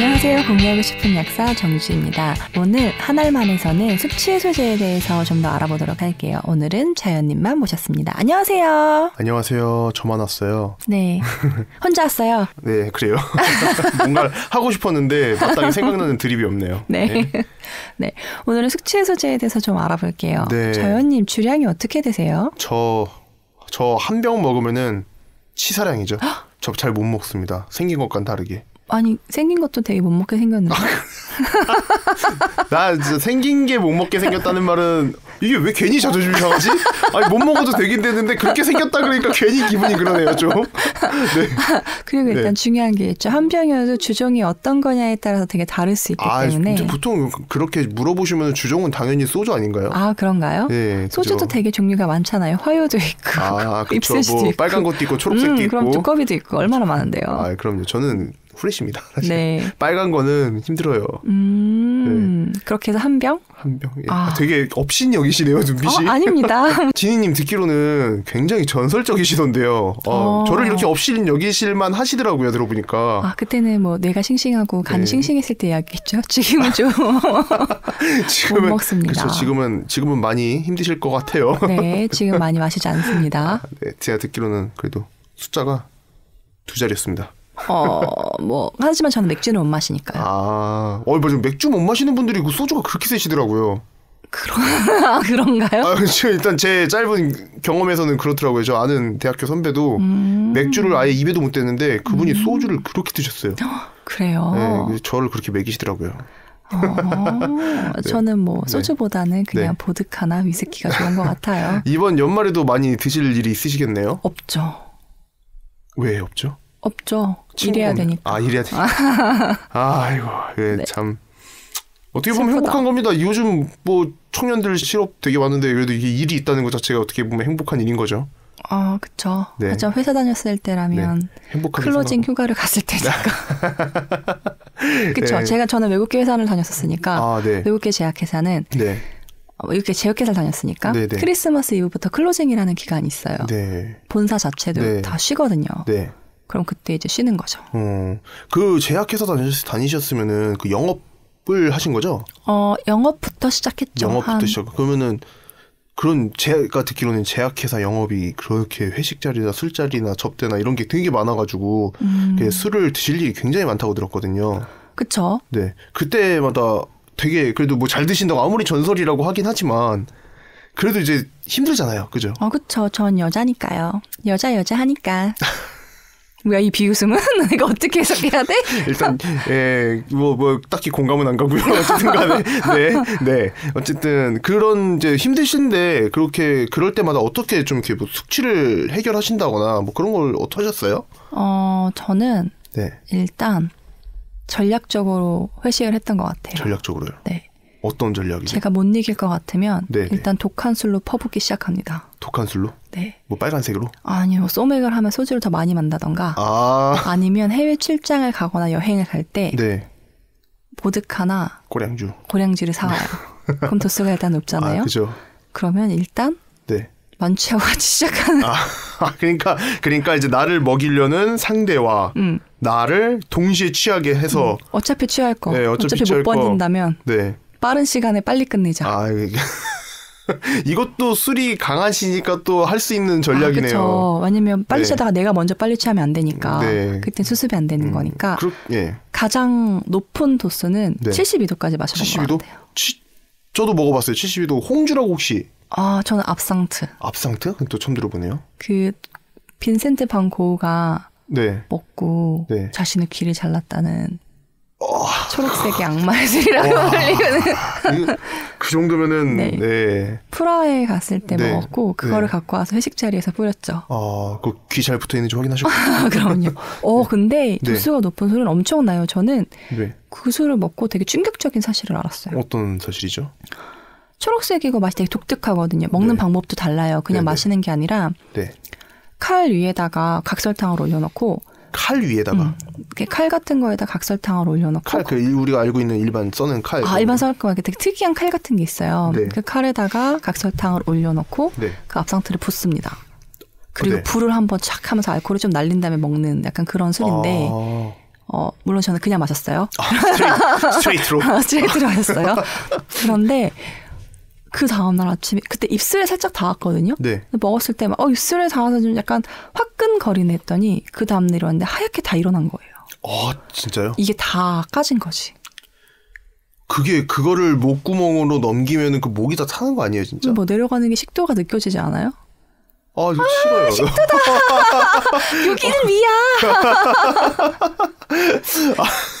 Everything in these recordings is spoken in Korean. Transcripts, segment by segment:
안녕하세요. 공유하고 싶은 약사 정주입니다. 오늘 한 알만에서는 숙취 소재에 대해서 좀 더 알아보도록 할게요. 오늘은 자연님만 모셨습니다. 안녕하세요. 안녕하세요. 저만 왔어요. 네. 혼자 왔어요. 네, 그래요. 뭔가 하고 싶었는데 마땅히 생각나는 드립이 없네요. 네. 네. 오늘은 숙취 소재에 대해서 좀 알아볼게요. 네. 자연님 주량이 어떻게 되세요? 저, 저 한 병 먹으면은 치사량이죠. 저 잘 못 먹습니다. 생긴 것과는 다르게. 아니 생긴 것도 되게 못 먹게 생겼는데. 나 진짜 생긴 게 못 먹게 생겼다는 말은 이게 왜 괜히 자존심 상하지? 아니 못 먹어도 되긴 되는데 그렇게 생겼다 그러니까 괜히 기분이 그러네요 좀. 네. 그리고 일단 네. 중요한 게 있죠. 한 병이어도 주종이 어떤 거냐에 따라서 되게 다를 수 있기 아, 때문에. 보통 그렇게 물어보시면 주종은 당연히 소주 아닌가요? 아 그런가요? 네, 소주도 그죠. 되게 종류가 많잖아요. 화요도 있고, 아, ipset도 뭐 있고. 빨간 것도 있고 초록색도 음, 있고. 그럼 두꺼비도 있고 얼마나 많은데요. 아, 그럼요. 저는 후레쉬입니다. 사실. 네. 빨간 거는 힘들어요. 음, 그렇게 해서 한 병? 한 병. 예. 아. 아, 되게 업신 여기시네요, 눈빛이. 어, 아닙니다. 지니님 듣기로는 굉장히 전설적이시던데요. 어, 어. 저를 이렇게 업신 여기실만 하시더라고요, 들어보니까. 아, 그때는 뭐 뇌가 싱싱하고 간이 네. 싱싱했을 때 이야기겠죠. 지금은 좀. 지금은 못 먹습니다. 그렇죠. 지금은 지금은 많이 힘드실 것 같아요. 네, 지금 많이 마시지 않습니다. 네, 제가 듣기로는 그래도 숫자가 두 자리였습니다. 어, 뭐, 하지만 저는 맥주는 못 마시니까요. 아, 어, 맞아. 맥주 못 마시는 분들이 그 소주가 그렇게 세시더라고요. 그런, 아, 그런가요? 아, 저 일단 제 짧은 경험에서는 그렇더라고요. 저 아는 대학교 선배도 음. 맥주를 아예 입에도 못 댔는데 그분이 소주를 그렇게 드셨어요. 그래요. 네, 저를 그렇게 먹이시더라고요. 어, 저는 뭐 네. 소주보다는 그냥 네. 보드카나 위스키가 좋은 것 같아요. 이번 연말에도 많이 드실 일이 있으시겠네요? 없죠. 왜 없죠? 없죠. 친구 일해야. 되니까. 아, 일해야 되니까. 아, 아이고, 예, 네. 참. 어떻게 보면 슬프다. 행복한 겁니다. 요즘 뭐 청년들 실업 되게 많은데 그래도 이게 일이 있다는 것 자체가 어떻게 보면 행복한 일인 거죠. 아, 그쵸. 네. 하지만 회사 다녔을 때라면 행복하게 클로징. 휴가를 갔을 테니까. 그쵸. 네. 제가 저는 외국계 회사를 다녔었으니까 아, 네. 외국계 제약회사는 네. 어, 외국계 제약회사를 다녔으니까 네, 네. 크리스마스 이브부터 클로징이라는 기간이 있어요. 네. 본사 자체도 네. 다 쉬거든요. 네. 그럼 그때 이제 쉬는 거죠. 어, 그 제약회사 다니셨, 다니셨 으면은 그 영업을 하신 거죠? 어, 영업부터 시작했죠. 영업부터 한 시작. 그러면은 그런 제가 듣기로는 제약회사 영업이 그렇게 회식 자리나 술 자리나 접대나 이런 게 되게 많아가지고 음, 그 술을 드실 일이 굉장히 많다고 들었거든요. 그쵸. 네, 그때마다 되게 그래도 뭐 잘 드신다고 아무리 전설이라고 하긴 하지만 그래도 이제 힘들잖아요, 그죠? 어, 그쵸. 전 여자니까요. 여자 여자 하니까. 뭐야 이 비웃음은 내가 어떻게 해석해야 돼? 일단 예뭐 뭐 딱히 공감은 안 가고요. 어쨌든간에 네 네. 어쨌든 그런 이제 힘드신데 그렇게 그럴 때마다 어떻게 좀 이렇게 뭐 숙취를 해결하신다거나 뭐 그런 걸 어떻게 하셨어요? 어, 저는 네 일단 전략적으로 회식을 했던 것 같아요. 전략적으로요. 네. 어떤 전략이죠? 제가 못 이길 것 같으면 네네. 일단 독한 술로 퍼붓기 시작합니다. 독한 술로? 네. 뭐 빨간색으로? 아니 뭐 소맥을 하면 소주를 더 많이 만다던가 아 아니면 해외 출장을 가거나 여행을 갈때 네. 보드카나 꼬량주. 고량주를 사와요. 그럼 도수가 일단 높잖아요. 아 그죠. 그러면 일단 네. 만취하고 같이 시작하는. 아 그러니까 그러니까 이제 나를 먹이려는 상대와 음. 나를 동시에 취하게 해서 어차피 취할 거. 네, 어차피 어차피, 못 거. 버틴다면 네. 빠른 시간에 빨리 끝내자. 아 이게 이것도 술이 강하시니까 또 할 수 있는 전략이네요. 그렇죠. 왜냐면 빨리 네. 취하다가 내가 먼저 빨리 취하면 안 되니까. 네. 그때 수습이 안 되는 거니까. 그렇, 예. 가장 높은 도수는 네. 72도까지 마셔본 72도? 것 같아요. 치, 저도 먹어봤어요. 72도. 홍주라고 혹시 아, 저는 압상트. 압상트? 또 처음 들어보네요. 그 빈센트 반 고흐가 네. 먹고 네. 자신의 귀를 잘랐다는 어, 초록색의 악마의 술이라고. 이거 그 정도면은 네. 네. 프라하에 갔을 때 네. 먹었고 그거를 네. 갖고 와서 회식 자리에서 뿌렸죠. 아, 그귀 잘 붙어 있는지 확인하셨고. 아, 그럼요. 어, 근데 네. 도수가 높은 술은 엄청나요. 저는 네. 그 술을 먹고 되게 충격적인 사실을 알았어요. 어떤 사실이죠? 초록색이고 맛이 되게 독특하거든요. 먹는 네. 방법도 달라요. 그냥 네, 네. 마시는 게 아니라 네. 칼 위에다가 각설탕을 올려놓고 칼 위에다가 음, 칼 같은 거에다 각설탕을 올려놓고 칼그 우리가 알고 있는 일반 써는 칼. 아 일반 썰거 이렇게 되게 특이한 칼 같은 게 있어요. 네. 그 칼에다가 각설탕을 올려놓고 네. 그 앞상트를 붓습니다. 그리고 네. 불을 한번 착 하면서 알코올을 좀 날린 다음에 먹는 약간 그런 술인데 아, 어, 물론 저는 그냥 마셨어요. 아, 스트레이, 스트레이트로. 스트레이트로 마셨어요. 그런데 그 다음날 아침에 그때 입술에 살짝 닿았거든요. 네. 먹었을 때 막 어, 입술에 닿아서 좀 약간 화끈거리네 했더니 그 다음날 일어났는데 하얗게 다 일어난 거예요. 아 진짜요? 이게 다 까진 거지. 그게 그거를 목구멍으로 넘기면은 그 목이 다 타는 거 아니에요, 진짜? 뭐 내려가는 게 식도가 느껴지지 않아요? 아, 이거 싫어요. 여기는 위야.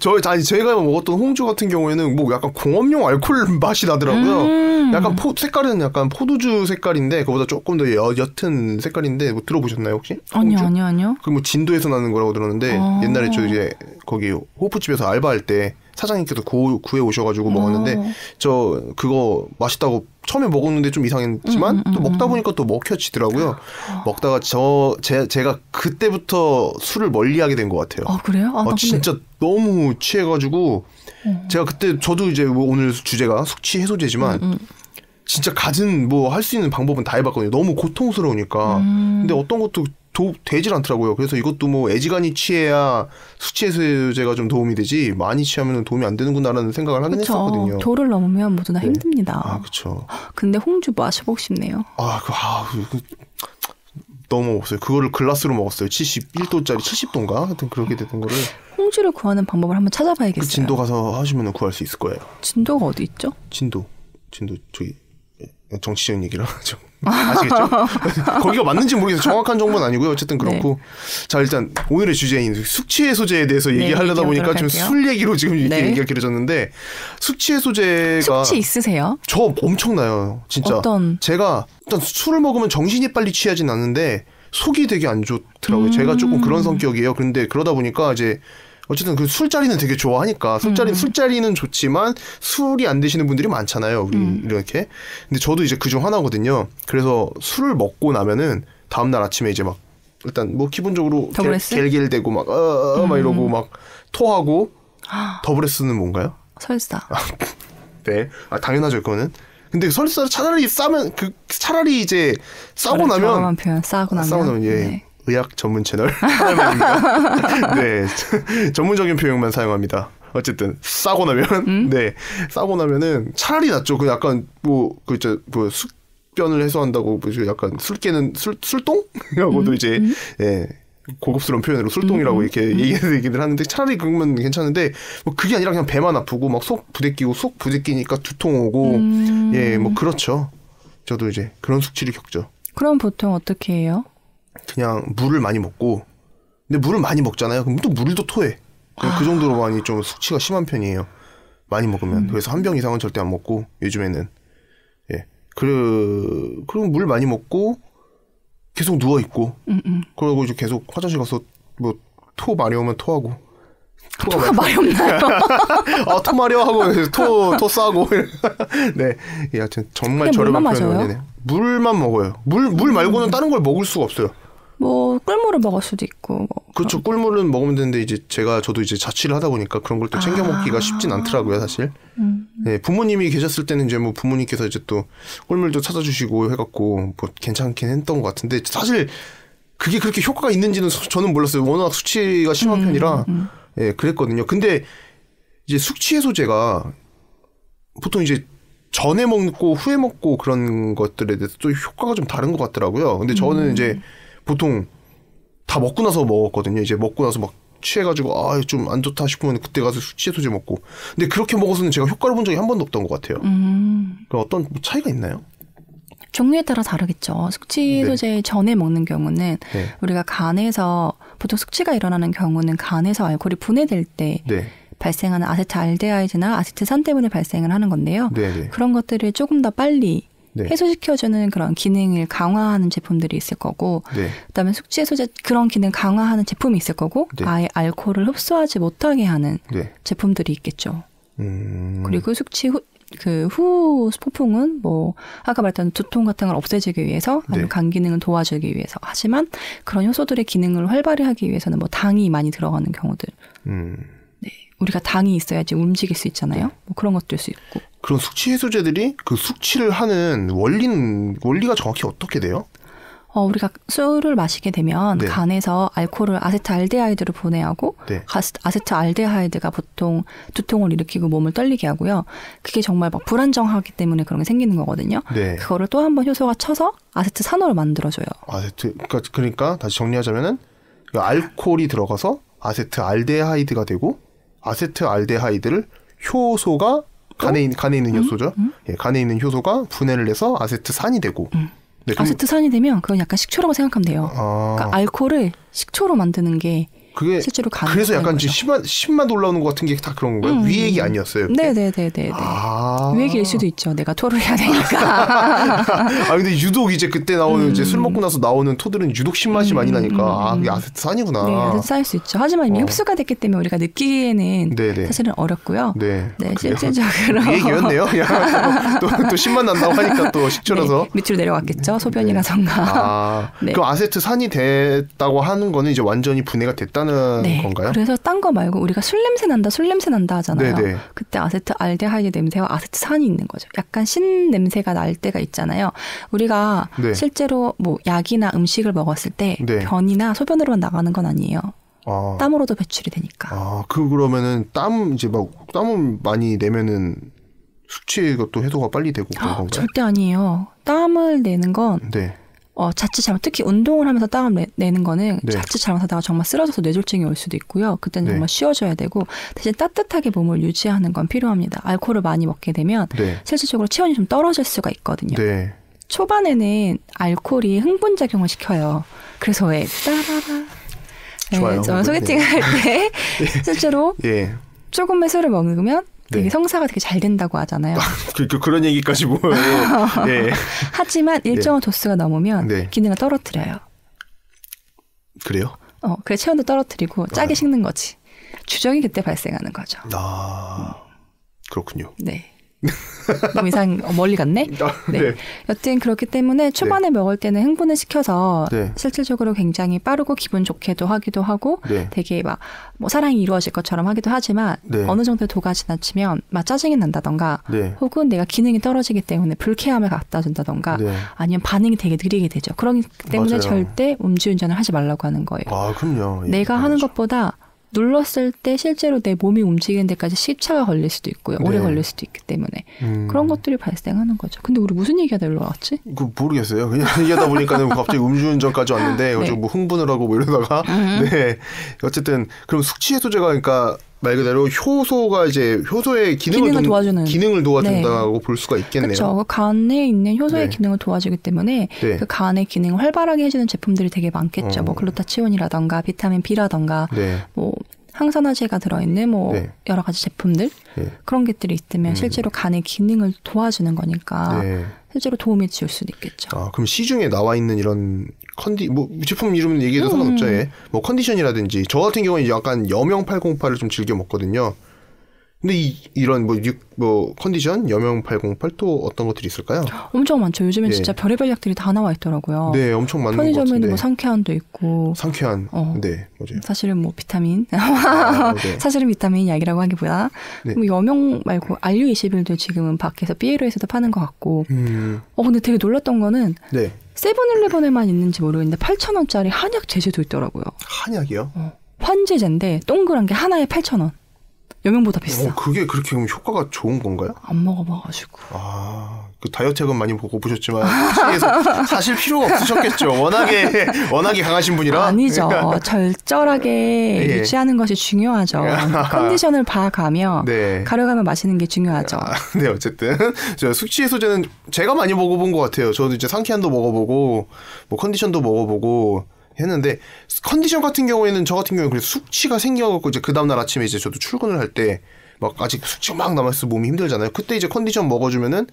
저 아니 제가 먹었던 홍주 같은 경우에는 뭐 약간 공업용 알코올 맛이 나더라고요. 음. 약간 포 색깔은 약간 포도주 색깔인데 그보다 조금 더 여, 옅은 색깔인데 뭐 들어보셨나요 혹시? 아니요? 아니요, 아니요. 그뭐 진도에서 나는 거라고 들었는데 어. 옛날에 저 이제 거기 호프집에서 알바할 때 사장님께서 구, 구해 오셔가지고 먹었는데 어. 저 그거 맛있다고 처음에 먹었는데 좀 이상했지만 음, 음, 또 먹다 보니까 또 먹혀지더라고요. 먹다가 저 제, 제가 그때부터 술을 멀리하게 된 것 같아요. 아 그래요? 아, 아, 나 근데 진짜 너무 취해가지고 제가 그때 저도 이제 뭐 오늘 주제가 숙취 해소제지만 음, 진짜 가진 뭐 할 수 있는 방법은 다 해봤거든요. 너무 고통스러우니까. 음. 근데 어떤 것도 도, 되질 않더라고요. 그래서 이것도 뭐 애지간히 취해야 숙취 해소제가 좀 도움이 되지 많이 취하면 도움이 안 되는구나라는 생각을 하긴 그쵸. 했었거든요. 도를 넘으면 모두 다 네. 힘듭니다. 아 그렇죠. 근데 홍주 마셔보고 싶네요. 아, 그, 아, 그, 너무 먹었어요. 그거를 글라스로 먹었어요. 71도짜리 70도인가? 하여튼 그렇게 되던 거를 홍주를 구하는 방법을 한번 찾아봐야겠어요. 그 진도 가서 하시면 구할 수 있을 거예요. 진도가 어디 있죠? 진도, 진도 저기 정치적인 얘기를 하죠. 아시겠죠? 거기가 맞는지 모르겠어요. 정확한 정보는 아니고요. 어쨌든 그렇고 자 일단 오늘의 주제인 숙취 해소제에 대해서 네, 얘기하려다 보니까 할게요. 술 얘기로 지금 이렇게 네. 얘기가 길어졌는데 숙취 해소제가 숙취 있으세요? 저 엄청나요. 진짜. 어떤? 제가 일단 술을 먹으면 정신이 빨리 취하진 않는데 속이 되게 안 좋더라고요. 음. 제가 조금 그런 성격이에요. 그런데 그러다 보니까 이제 어쨌든 그 술자리는 되게 좋아하니까 술자리 음. 술자리는 좋지만 술이 안 드시는 분들이 많잖아요. 우리 음. 이렇게. 근데 저도 이제 그 중 하나거든요. 그래서 술을 먹고 나면은 다음 날 아침에 이제 막 일단 뭐 기본적으로 더블에스? 겔, 겔겔대고 막, 어, 어, 막 이러고 막 토하고 더블에스는 뭔가요? 설사. 네. 아, 당연하죠, 그거는. 근데 설사를 차라리 싸면, 그, 차라리 이제 싸고 나면, 싸고 나면. 싸고 나면, 예. 네. 의학 전문 채널. 네. 전문적인 표현만 사용합니다. 어쨌든 싸고 나면 음? 네 싸고 나면은 차라리 낫죠. 그 약간 뭐그 이제 뭐 숙변을 해소한다고 뭐 약간 술 깨는 술 술똥이라고도 음? 이제 예 고급스러운 표현으로 술똥이라고 이렇게 얘기를 하는데 차라리 그러면 괜찮은데 뭐 그게 아니라 그냥 배만 아프고 막 속 부대끼고 속 부대끼니까 두통 오고 음. 예뭐 그렇죠. 저도 이제 그런 숙취를 겪죠. 그럼 보통 어떻게 해요? 그냥 물을 많이 먹고 근데 물을 많이 먹잖아요. 그럼 또 물을 또 토해. 그냥 그 정도로 많이 좀 숙취가 심한 편이에요. 많이 먹으면 그래서 한 병 이상은 절대 안 먹고 요즘에는 예. 그 그리고 물 많이 먹고 계속 누워 있고 음, 음. 그러고 이제 계속 화장실 가서 뭐 토 마려우면 토하고 토가 토가 없나요? 아, 토 마려 하고 토, 토 싸고. 네. 예, 하여튼 정말 저렴한? 네네. 물만 먹어요. 물, 물 말고는 다른 걸 먹을 수가 없어요. 뭐 꿀물을 먹을 수도 있고. 뭐. 그렇죠. 꿀물은 먹으면 되는데 이제 제가 저도 이제 자취를 하다 보니까 그런 걸 또 챙겨 먹기가 쉽진 않더라고요, 사실. 음. 네, 부모님이 계셨을 때는 이제 뭐 부모님께서 이제 또 꿀물도 찾아주시고 해갖고 뭐 괜찮긴 했던 것 같은데 사실 그게 그렇게 효과가 있는지는 소- 저는 몰랐어요. 워낙 수치가 심한 편이라 예 그랬거든요. 근데 이제 숙취 해소제가 보통 이제 전에 먹고 후에 먹고 그런 것들에 대해서 또 효과가 좀 다른 것 같더라고요. 근데 저는 이제 보통 다 먹고 나서 먹었거든요. 이제 먹고 나서 막 취해가지고 아 좀 안 좋다 싶으면 그때 가서 숙취 해소제 먹고. 근데 그렇게 먹어서는 제가 효과를 본 적이 한 번도 없던 것 같아요. 음. 그 어떤 뭐 차이가 있나요? 종류에 따라 다르겠죠. 숙취 해소제 전에 먹는 경우는 네. 우리가 간에서 보통 숙취가 일어나는 경우는 간에서 알코올이 분해될 때 네, 발생하는 아세트알데하이드나 아세트산 때문에 발생을 하는 건데요. 네, 네. 그런 것들을 조금 더 빨리 네. 해소시켜주는 그런 기능을 강화하는 제품들이 있을 거고, 네. 그다음에 숙취 해소제 그런 기능 강화하는 제품이 있을 거고, 네. 아예 알코올을 흡수하지 못하게 하는 네. 제품들이 있겠죠. 음. 그리고 숙취 후, 그후 폭풍은 뭐 아까 말했던 두통 같은 걸 없애주기 위해서 아니면 네. 간 기능을 도와주기 위해서 하지만 그런 효소들의 기능을 활발히 하기 위해서는 뭐 당이 많이 들어가는 경우들 음. 우리가 당이 있어야지 움직일 수 있잖아요. 뭐 그런 것도 수 있고 그런 숙취 해소제들이 그 숙취를 하는 원리는 원리가 정확히 어떻게 돼요? 어, 우리가 술을 마시게 되면 네. 간에서 알코올을 아세트알데하이드로 분해하고 네. 아세트알데하이드가 보통 두통을 일으키고 몸을 떨리게 하고요. 그게 정말 막 불안정하기 때문에 그런 게 생기는 거거든요. 네. 그거를 또 한 번 효소가 쳐서 아세트산호를 만들어줘요. 아세트 그러니까, 그러니까 다시 정리하자면은 그 알코올이 들어가서 아세트 알데하이드가 되고 아세트 알데하이드를 효소가 간에, 있- 간에 있는 효소죠. 예, 간에 있는 효소가 분해를 해서 아세트산이 되고. 네, 그럼- 아세트산이 되면 그건 약간 식초라고 생각하면 돼요. 아, 그러니까 알코올을 식초로 만드는 게 그게 실제로 가능. 그래서 약간 지금 심한 심만 올라오는 것 같은 게 다 그런 건가요? 위 얘기 아니었어요? 그게? 네네 네 네. 아. 유액일 수도 있죠. 내가 토를 해야 되니까. 아 근데 유독 이제 그때 나오는 이제 술 먹고 나서 나오는 토들은 유독 신맛이 많이 나니까 아 그게 아세트산이구나. 네, 아세트 쌓일 수 있죠. 하지만 이미 어. 흡수가 됐기 때문에 우리가 느끼기에는 네네. 사실은 어렵고요. 네. 네, 그래요? 실질적으로 이 얘기였네요. 그냥 또, 또, 또 신맛 난다고 하니까 또 식초라서. 네, 밑으로 내려갔겠죠. 소변이라던가. 아, 네. 그 아세트산이 됐다고 하는 거는 이제 완전히 분해가 됐다 는 네. 건가요? 그래서 딴 거 말고 우리가 술 냄새 난다, 술 냄새 난다 하잖아요. 네네. 그때 아세트 알데하이드 냄새와 아세트산이 있는 거죠. 약간 신 냄새가 날 때가 있잖아요. 우리가 네. 실제로 뭐 약이나 음식을 먹었을 때 네. 변이나 소변으로만 나가는 건 아니에요. 아, 땀으로도 배출이 되니까. 아, 그 그러면은 땀 이제 막 땀을 많이 내면은 숙취 것도 해소가 빨리 되고 그런 건가요? 절대 아니에요. 땀을 내는 건 네. 어, 자칫 잘못 특히 운동을 하면서 땀을 내, 내는 거는 네. 자칫 잘못하다가 정말 쓰러져서 뇌졸중이 올 수도 있고요. 그때는 네. 정말 쉬어줘야 되고 대신 따뜻하게 몸을 유지하는 건 필요합니다. 알코올을 많이 먹게 되면 네. 실질적으로 체온이 좀 떨어질 수가 있거든요. 네. 초반에는 알코올이 흥분 작용을 시켜요. 그래서 왜 따라라 좋아요. 저 소개팅 할 때 실제로 예. 조금의 술을 먹으면 되게 네. 성사가 되게 잘 된다고 하잖아요. 그, 그, 그런 얘기까지 뭐. 예. 예. 하지만 일정한 도수가 넘으면 네. 기능을 떨어뜨려요. 그래요? 어, 그래 체온도 떨어뜨리고 아. 짜게 식는 거지. 주정이 그때 발생하는 거죠. 아, 그렇군요. 네. 너무 이상 어, 멀리 갔네. 아, 네. 여튼 그렇기 때문에 초반에 먹을 때는 흥분을 시켜서 네. 실질적으로 굉장히 빠르고 기분 좋게도 하기도 하고 네. 되게 막 뭐 사랑이 이루어질 것처럼 하기도 하지만 네. 어느 정도 도가 지나치면 막 짜증이 난다던가 네. 혹은 내가 기능이 떨어지기 때문에 불쾌함을 갖다 준다던가 네. 아니면 반응이 되게 느리게 되죠. 그렇기 때문에 맞아요. 절대 음주운전을 하지 말라고 하는 거예요. 아, 그럼요. 예, 내가 하는 그렇죠. 것보다 눌렀을 때 실제로 내 몸이 움직이는 데까지 시차가 걸릴 수도 있고요. 오래 네. 걸릴 수도 있기 때문에 음. 그런 것들이 발생하는 거죠. 근데 우리 무슨 얘기하다 일로 왔지? 그 모르겠어요. 그냥 얘기하다 보니까는 갑자기 음주운전까지 왔는데 네. 뭐 흥분을 하고 뭐 이러다가 네 어쨌든 그럼 숙취 해소제가 그러니까 말 그대로 효소가 이제 효소의 기능을, 기능을 도- 도와주는. 기능을 도와준다고 볼 수가 있겠네요. 그렇죠. 그 간에 있는 효소의 네. 기능을 도와주기 때문에 네. 그 간의 기능을 활발하게 해주는 제품들이 되게 많겠죠. 어. 뭐 글루타치온이라던가 비타민 B라던가 네. 뭐 항산화제가 들어있는 뭐 네. 여러 가지 제품들 네. 그런 것들이 있으면 음. 실제로 간의 기능을 도와주는 거니까 네. 실제로 도움이 줄 수도 있겠죠. 아, 그럼 시중에 나와 있는 이런 컨디 뭐 제품 이름 얘기해도 음. 상관없죠. 예. 뭐 컨디션이라든지 저 같은 경우는 약간 여명 808을 좀 즐겨 먹거든요. 근데 이 이런 뭐, 육, 뭐 컨디션 여명 808 또 어떤 것들이 있을까요? 엄청 많죠. 요즘엔 예. 진짜 별의별 약들이 다 나와 있더라고요. 네, 엄청 많은 것 편의점에는 같은데. 뭐 상쾌한도 있고 상쾌한. 어. 네, 맞아요. 사실은 뭐 비타민 아, 네. 사실은 비타민 약이라고 하기보다 네. 뭐 여명 말고 알류21도 지금은 밖에서 삐에로에서도 파는 것 같고 음, 어 근데 되게 놀랐던 거는 네. 세븐일레븐에만 있는지 모르겠는데 8,000원짜리 한약 제제도 있더라고요. 한약이요? 환제제인데 동그란 게 하나에 8,000원. 여명보다 비싸. 어, 그게 그렇게 그럼 효과가 좋은 건가요? 안 먹어봐가지고. 아, 그 다이어트액은 많이 보고 보셨지만 사실 필요가 없으셨겠죠. 워낙에 워낙에 강하신 분이라. 아니죠. 절절하게 예. 유지하는 것이 중요하죠. 컨디션을 봐가며 네. 가려가며 마시는 게 중요하죠. 아, 네, 어쨌든 저 숙취 해소제는 제가 많이 먹어본 것 같아요. 저도 이제 상쾌한도 먹어보고 뭐 컨디션도 먹어보고 했는데 컨디션 같은 경우에는 저 같은 경우에 그래서 숙취가 생겨갖고 이제 그 다음날 아침에 이제 저도 출근을 할 때 막 아직 숙취가 막 남아있어 몸이 힘들잖아요. 그때 이제 컨디션 먹어주면은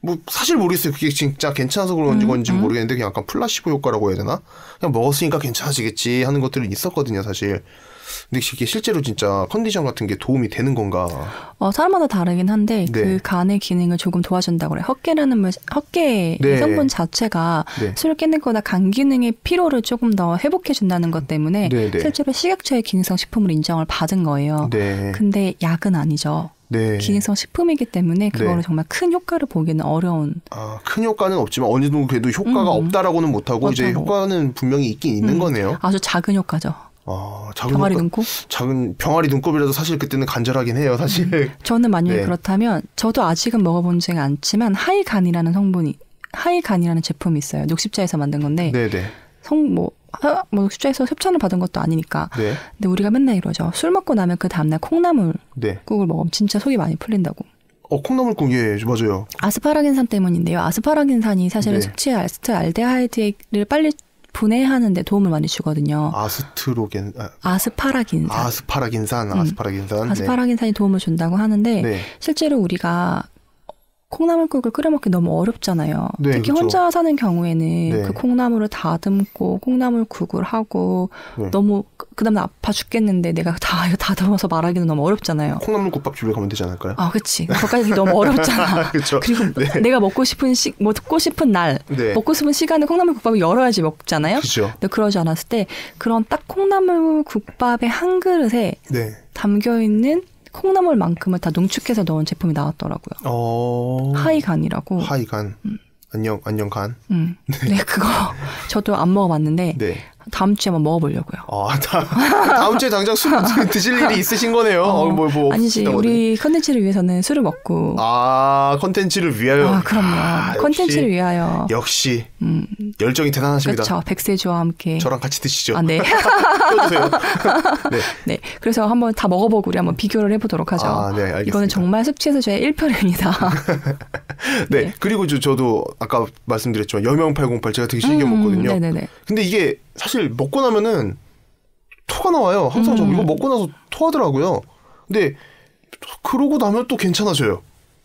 뭐 사실 모르겠어요. 그게 진짜 괜찮아서 그런 음, 건지 모르겠는데 그냥 약간 플라시보 효과라고 해야 되나? 그냥 먹었으니까 괜찮아지겠지 하는 것들이 있었거든요, 사실. 근데 이게 실제로 진짜 컨디션 같은 게 도움이 되는 건가? 어, 사람마다 다르긴 한데 네. 그 간의 기능을 조금 도와준다고 그래. 헛개라는 물, 헛개 네. 성분 자체가 네. 술을 깨는 거다 간 기능의 피로를 조금 더 회복해 준다는 것 때문에 네, 네. 실제로 식약처의 기능성 식품으로 인정을 받은 거예요. 네. 근데 약은 아니죠. 네. 기능성 식품이기 때문에 그거를 네. 정말 큰 효과를 보기는 어려운 아, 큰 효과는 없지만 어느 정도 그래도 효과가 음. 없다라고는 못하고 이제 못하고. 효과는 분명히 있긴 있는 음. 거네요. 아주 작은 효과죠. 아, 작은 병아리 눈곱? 작은 병아리 눈곱이라도 사실 그때는 간절하긴 해요, 사실. 저는 만약에 네. 그렇다면 저도 아직은 먹어본지가 않지만 하이간이라는 성분이 하이간이라는 제품이 있어요. 녹십자에서 만든 건데 네, 네. 성뭐 뭐 녹십자에서 협찬을 받은 것도 아니니까. 네. 근데 우리가 맨날 이러죠. 술 먹고 나면 그 다음날 콩나물국을 네. 먹으면 진짜 속이 많이 풀린다고. 어, 콩나물국 예, 맞아요. 아스파라긴산 때문인데요. 아스파라긴산이 사실은 네. 숙취 아스트 알데하이드를 빨리 분해하는데 도움을 많이 주거든요. 아스트로겐 아, 아스파라긴산. 아스파라긴산, 음. 아스파라긴산. 아스파라긴산이 도움을 준다고 하는데 네. 네. 실제로 우리가 콩나물국을 끓여 먹기 너무 어렵잖아요. 네, 특히 그쵸. 혼자 사는 경우에는 네. 그 콩나물을 다듬고 콩나물국을 하고 네. 너무 그 다음에 아파 죽겠는데 내가 다 다듬어서 말하기는 너무 어렵잖아요. 콩나물국밥 집에 가면 되지 않을까요? 아, 그치. 그거까지 너무 어렵잖아. 그렇죠. 그리고 네. 내가 먹고 싶은 시, 먹고 싶은 날, 네. 먹고 싶은 시간에 콩나물국밥을 열어야지 먹잖아요. 그죠. 근데 그러지 않았을 때 그런 딱 콩나물국밥의 한 그릇에 네. 담겨 있는 콩나물만큼을 다 농축해서 넣은 제품이 나왔더라고요. 어. 하이간이라고. 하이간. 안녕, 안녕 간. 음. 네, 그거 저도 안 먹어봤는데 네. 다음 주에 한번 먹어보려고요. 아, 다, 다음 주에 당장 술 드실 일이 있으신 거네요. 어, 뭐, 뭐. 아니지, 우리 컨텐츠를 위해서는 술을 먹고. 아, 컨텐츠를 위하여. 아, 그럼요. 아, 컨텐츠를 위하여. 역시 음, 열정이 대단하십니다. 그렇죠. 백세주와 함께. 저랑 같이 드시죠. 아, 네. 네. 네. 그래서 한번 다 먹어보고 우리 한번 비교를 해보도록 하죠. 아, 네, 알겠습니다. 이거는 정말 숙취해서 저의 1편입니다. 네. 네. 그리고 저, 저도 아까 말씀드렸지만 여명 808 제가 되게 즐겨 먹거든요. 음, 네네네. 근데 이게 사실 먹고 나면은 토가 나와요. 항상 저 음. 이거 먹고 나서 토하더라고요. 근데 그러고 나면 또 괜찮아져요.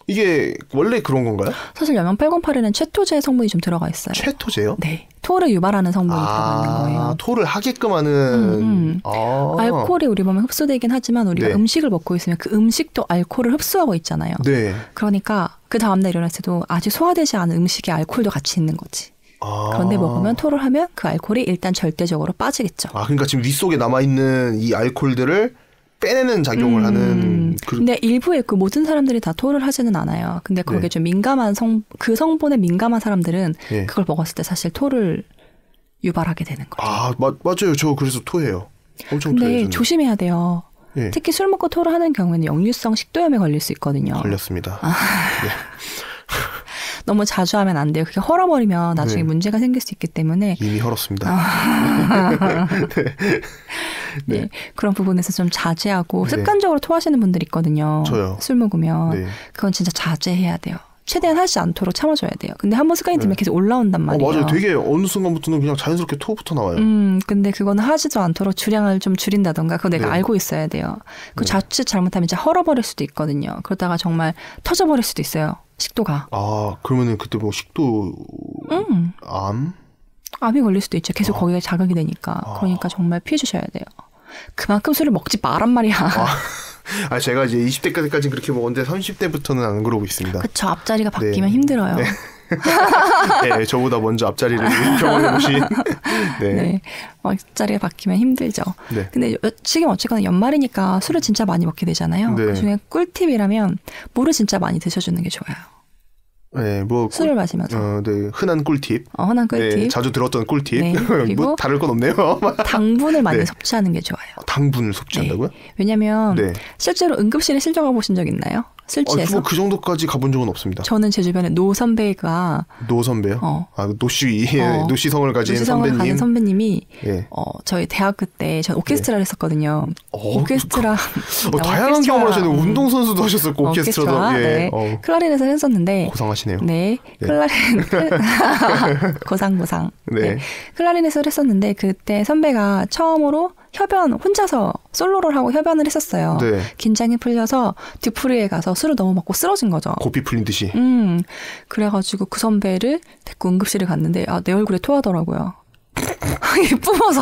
이게 원래 그런 건가요? 사실 여명 808에는 채토제 성분이 좀 들어가 있어요. 최토제요? 네. 토를 유발하는 성분이 들어가 있는 거예요. 토를 하게끔 하는. 음, 음. 아. 알코올이 우리 몸에 흡수되긴 하지만 우리가 네. 음식을 먹고 있으면 그 음식도 알코올을 흡수하고 있잖아요. 네. 그러니까 그 다음날 일어났을 때도 아직 소화되지 않은 음식에 알코올도 같이 있는 거지. 아. 그런데 먹으면 토를 하면 그 알코올이 일단 절대적으로 빠지겠죠. 아, 그러니까 지금 위 속에 남아 있는 이 알코올들을 빼내는 작용을 음, 하는. 그, 근데 일부의 그 모든 사람들이 다 토를 하지는 않아요. 근데 거기에 네. 좀 민감한 성, 그 성분에 민감한 사람들은 예. 그걸 먹었을 때 사실 토를 유발하게 되는 거죠. 아, 마, 맞아요. 저 그래서 토해요. 엄청 토해요. 근데. 조심해야 돼요. 예. 특히 술 먹고 토를 하는 경우에는 역류성 식도염에 걸릴 수 있거든요. 걸렸습니다. 아. 너무 자주 하면 안 돼요. 그게 헐어버리면 나중에 네. 문제가 생길 수 있기 때문에 이미 헐었습니다. 아. 네. 그런 부분에서 좀 자제하고 네. 습관적으로 토하시는 분들 있거든요. 저요. 술 먹으면 네. 그건 진짜 자제해야 돼요. 최대한 하지 않도록 참아줘야 돼요. 근데 한 번 습관이 들면 계속 올라온단 어, 말이에요. 맞아요. 되게 어느 순간부터는 그냥 자연스럽게 토부터 나와요. 음, 근데 그거는 하지도 않도록 주량을 좀 줄인다던가 그거 내가 네. 알고 있어야 돼요. 그 네. 자칫 잘못하면 이제 헐어버릴 수도 있거든요. 그러다가 정말 터져버릴 수도 있어요. 식도가. 아, 그러면은 그때 뭐 식도 음, 암? 암이 걸릴 수도 있죠. 계속 아. 거기가 자극이 되니까. 아. 그러니까 정말 피해 주셔야 돼요. 그만큼 술을 먹지 마란 말이야. 아, 제가 이제 20대까지까지 그렇게 먹었는데 30대부터는 안 그러고 있습니다. 그쵸. 앞자리가 바뀌면 네. 힘들어요. 네. 네, 저보다 먼저 앞자리를 경험해 보신. 네. 네. 앞자리가 바뀌면 힘들죠. 네. 근데 여- 지금 어쨌거나 연말이니까 술을 진짜 많이 먹게 되잖아요. 네. 그중에 꿀팁이라면 물을 진짜 많이 드셔주는 게 좋아요. 네, 뭐 꿀- 술을 마시면서. 어, 네, 흔한 꿀팁. 어, 흔한 꿀팁. 네, 자주 들었던 꿀팁. 네, 그리고 뭐 다를 건 없네요. 당분을 많이 네. 섭취하는 게 좋아요. 당분을 섭취한다고요? 왜냐면 네. 실제로 응급실에 실려가 보신 적 있나요? 술 아, 취해서? 뭐그 정도까지 가본 적은 없습니다. 저는 제 주변에 노 선배가 노 선배요? 어. 아, 노씨, 어. 노씨성을 가진 노시성을 선배님. 선배님이 예. 어, 저희 대학교 때 전 오케스트라를 했었거든요. 어, 오케스트라 어, 다양한 경험을 하셨네요. 음. 운동 선수도 하셨었고, 오케스트라도. 오케스트라, 예. 네. 어, 클라리넷을 했었는데 고상하시네요. 네, 네. 클라리넷 고상 고상. 네. 네. 클라리넷을 했었는데 그때 선배가 처음으로 협연 혼자서 솔로를 하고 협연을 했었어요. 네. 긴장이 풀려서 뒤풀이에 가서 술을 너무 먹고 쓰러진 거죠. 고삐 풀린 듯이. 음, 그래가지고 그 선배를 데리고 응급실에 갔는데 아 내 얼굴에 토하더라고요. 이 뿜어서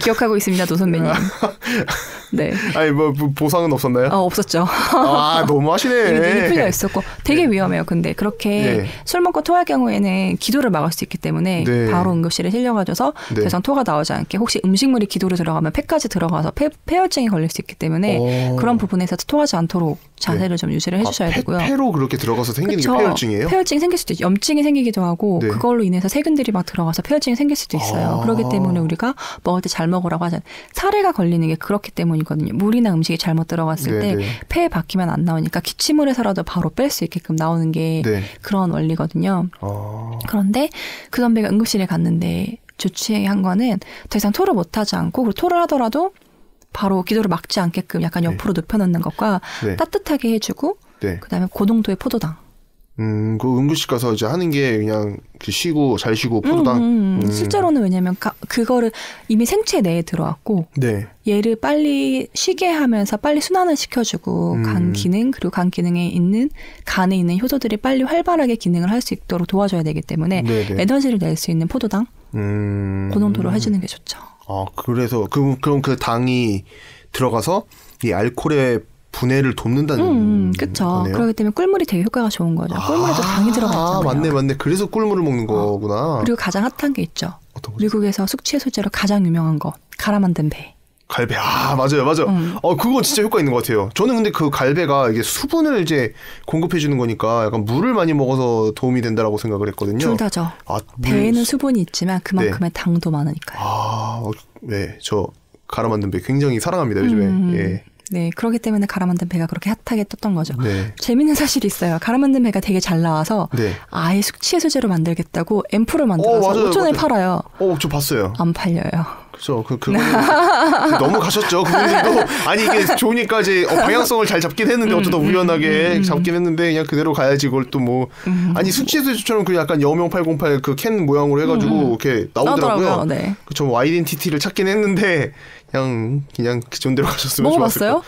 기억하고 있습니다, 노 선배님. 네. 아니 뭐 보상은 없었나요? 어, 없었죠. 아 너무 하시네. 풀려 있었고 되게 네. 위험해요. 근데 그렇게 네. 술 먹고 토할 경우에는 기도를 막을 수 있기 때문에 네. 바로 응급실에 실려가줘서 네. 더 이상 토가 나오지 않게 혹시 음식물이 기도로 들어가면 폐까지 들어가서 폐, 폐혈증이 걸릴 수 있기 때문에 오. 그런 부분에서 토하지 않도록 자세를 좀 유지를 해주셔야 아, 폐, 되고요. 폐로 그렇게 들어가서 생기는 그쵸? 게 폐혈증이에요? 폐혈증이 생길 수도 있죠. 염증이 생기기도 하고 네. 그걸로 인해서 세균들이 막 들어가서 폐혈증이 생길 수도 있어요. 아. 그렇기 때문에 우리가 먹을 때 잘 먹으라고 하잖아요. 사례가 걸리는 게 그렇기 때문이거든요. 물이나 음식이 잘못 들어갔을 네, 때 네. 폐에 박히면 안 나오니까 기침을 해서라도 바로 뺄 수 있게끔 나오는 게 네. 그런 원리거든요. 아, 그런데 그 선배가 응급실에 갔는데 조치한 거는 더 이상 토를 못 하지 않고 그리고 토를 하더라도 바로 기도를 막지 않게끔 약간 옆으로 눕혀놓는 것과 네. 따뜻하게 해주고 네. 그다음에 고농도의 포도당 음, 그 응급실 가서 이제 하는 게 그냥 그 쉬고 잘 쉬고 포도당. 음, 음. 음. 실제로는 왜냐면 가- 그거를 이미 생체 내에 들어왔고 네. 얘를 빨리 쉬게 하면서 빨리 순환을 시켜주고 음. 간 기능 그리고 간 기능에 있는 간에 있는 효소들이 빨리 활발하게 기능을 할 수 있도록 도와줘야 되기 때문에 네네. 에너지를 낼 수 있는 포도당 음. 고농도로 해주는 게 좋죠. 아, 그래서 그 그럼 그 당이 들어가서 이 알코올의 분해를 돕는다는 음, 음, 그쵸. 거네요. 그렇기 때문에 꿀물이 되게 효과가 좋은 거죠. 꿀물에도 당이 들어가 있잖아요. 아, 맞네, 맞네. 그래서 꿀물을 먹는 거구나. 그리고 가장 핫한 게 있죠. 어떤 거죠? 미국에서 숙취 소재로 가장 유명한 거 갈아 만든 배. 갈배. 아, 맞아요, 맞아요. 음. 어, 그거 진짜 효과 있는 것 같아요. 저는 근데 그 갈배가 이게 수분을 이제 공급해 주는 거니까 약간 물을 많이 먹어서 도움이 된다라고 생각을 했거든요. 둘 다죠. 아, 물- 배에는 수분이 있지만 그만큼의 당도 많으니까요. 아, 어, 네, 저 갈아 만든 배 굉장히 사랑합니다 요즘에. 음. 예. 네, 그렇기 때문에 갈아 만든 배가 그렇게 핫하게 떴던 거죠. 네. 재밌는 사실이 있어요. 갈아 만든 배가 되게 잘 나와서 네. 아예 숙취 소재로 만들겠다고 앰플을 만들어서 어, 맞아요, 5천원에 맞아요. 팔아요. 어, 저 봤어요. 안 팔려요. 그죠. 그, 그거 너무 가셨죠. 그분들도. 아니, 이게 좋으니까 이제 어, 방향성을 잘 잡긴 했는데 음, 어쩌다 우연하게 잡긴 했는데 그냥 그대로 가야지 그걸 또 뭐. 음. 아니, 수치에서처럼 그 약간 여명 808 그 캔 모양으로 해가지고 이렇게 나오더라고요. 나오더라고요. 네. 그쵸. 뭐 아이덴티티를 찾긴 했는데 그냥, 그냥 기존 대로 가셨으면 먹어봤어요? 것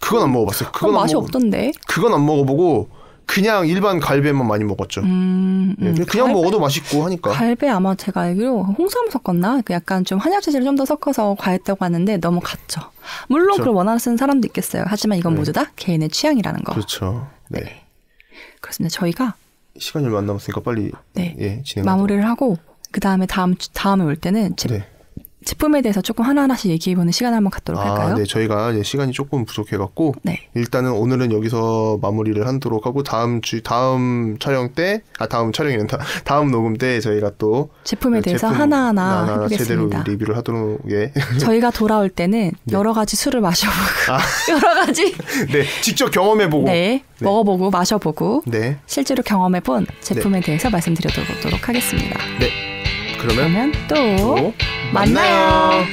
그건 안 먹어봤어요. 그건 맛이 먹어- 없던데. 그건 안 먹어보고 그냥 일반 갈배만 많이 먹었죠. 음, 예, 음, 그냥 갈배- 먹어도 맛있고 하니까. 갈배 아마 제가 알기로 홍삼 섞었나? 그 약간 좀 한약 재질을 좀 더 섞어서 과했다고 하는데 너무 갔죠. 물론 그렇죠. 그걸 원하는 사람도 있겠어요. 하지만 이건 네. 모두 다 개인의 취향이라는 거. 그렇죠. 네. 그렇습니다. 저희가 시간이 얼마 안 남았으니까 빨리 네. 예, 진행. 마무리를 하고 그 다음에 다음 주- 다음에 올 때는 제, 네. 제품에 대해서 조금 하나하나씩 얘기해보는 시간을 한번 갖도록 아, 할까요? 네. 저희가 이제 시간이 조금 부족해갖고 네. 일단은 오늘은 여기서 마무리를 하도록 하고 다음 주 다음 촬영 때 아 다음 촬영이란다 다음 녹음 때 저희가 또 제품에 대해서 제품 하나하나 제대로 해보겠습니다. 리뷰를 하도록 예. 저희가 돌아올 때는 여러 가지 술을 마셔보고 아. 여러 가지 네 직접 경험해보고 네, 먹어보고 마셔보고 네. 실제로 경험해본 제품에 대해서 말씀드려보도록 하겠습니다. 네. 그러면 그러면 또 또 만나요.